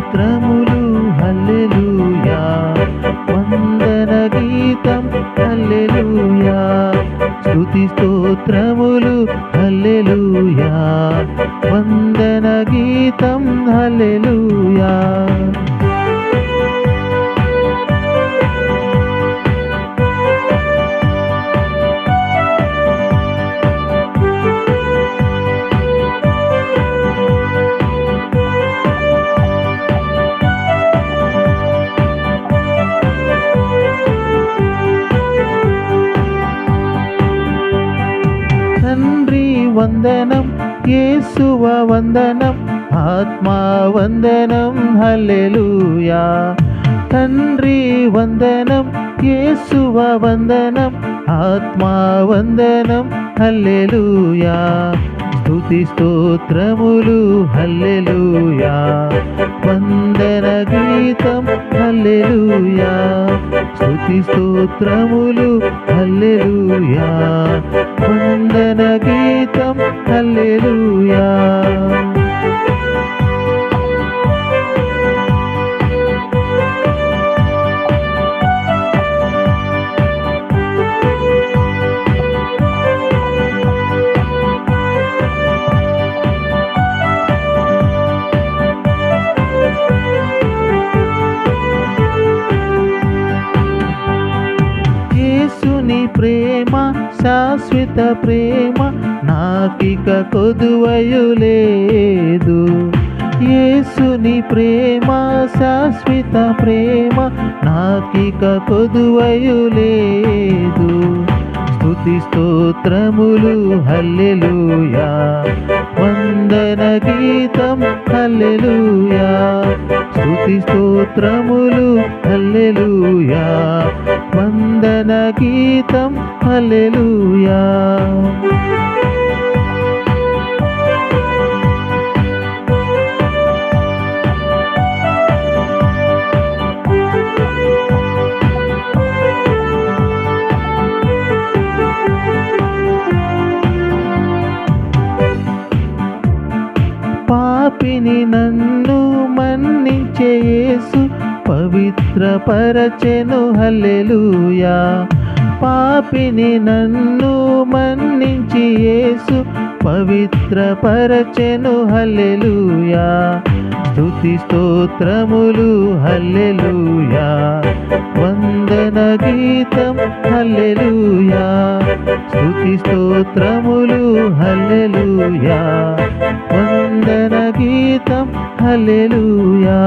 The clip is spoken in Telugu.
స్తోత్రములు హల్లెలూయా. వందన గీతం హల్లెలూయా. స్తుతి స్తోత్రములు హల్లెలూయా. వందన గీతం హల్లెలూయా. వందనం యేసువ వందనం ఆత్మా వందనం హల్లెలూయా. తండ్రి వందనం యేసువ వందనం ఆత్మా వందనం హల్లెలూయా. స్తుతి స్తోత్రములు హల్లెలూయా. వందన గీతం హల్లెలూయా. స్తుతి స్తోత్రములు హల్లెలూయా. హల్లెలూయా ప్రేమ శాశ్వత ప్రేమ నాకిక కొదువయు లేదు. యేసుని ప్రేమ శాశ్వత ప్రేమ నాకిక కొదువయు లేదు. స్తుతి స్తోత్రములు హల్లెలూయా. వందన గీతం హల్లెలూయా. స్థుతి స్తోత్రములు హల్లెలూయా. వందన గీతం హల్లెలూయా. పాపిని నన్ను మన్నిచేసు యేసు పవిత్ర పరచెను హల్లెలూయా. పాపిని నన్ను మన్నించి యేసు పవిత్ర పరచెను హల్లెలూయా. స్తుతి స్తోత్రములు. హల్లెలూయా. వందన గీతం. హల్లెలూయా. స్తుతి స్తోత్రములు. హల్లెలు వందన గీతం హల్లెలూయా